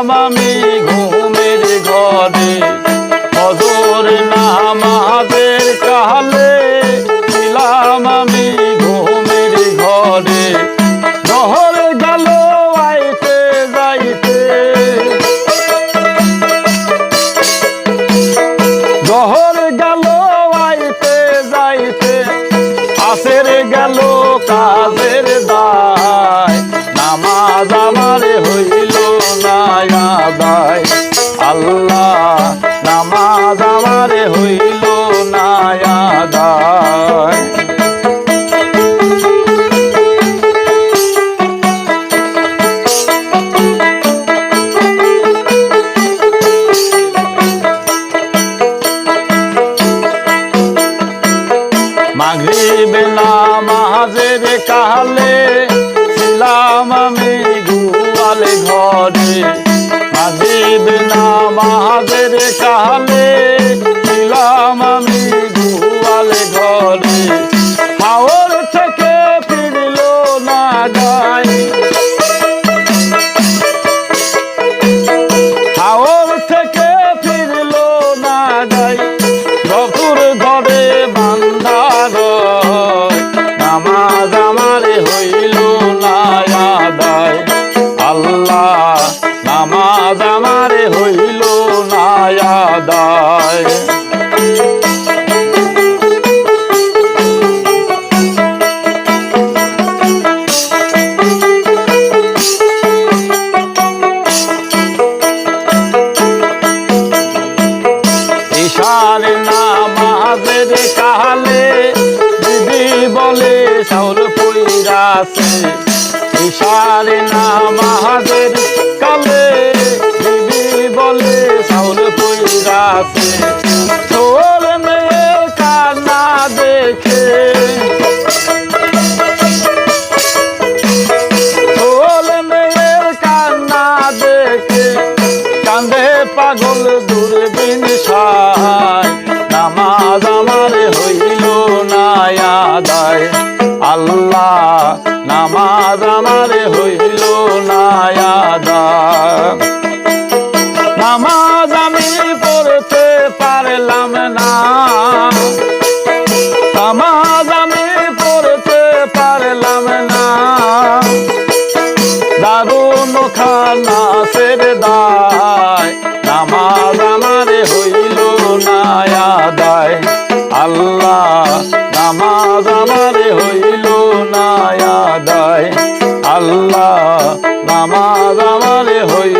ছিলাম আদায়। আল্লাহ নামাজ আমার হইল না আদায়। মাগরিবে নামাজের কালে ছিলাম না কালে দিদি বলে, চাউল পইরাছে ঈশার নামাজের কালে, দিদি বলে, চাউল পইরাছে তোর মেয়ে কান্না দেখে পাগল দূরবীন সায় নামাজ আমার হইল না আদায়। আল্লাহ নামাজ আমার হইল না নামাজ আমার হইল না আদায়। আল্লাহ নামাজ আমার হইল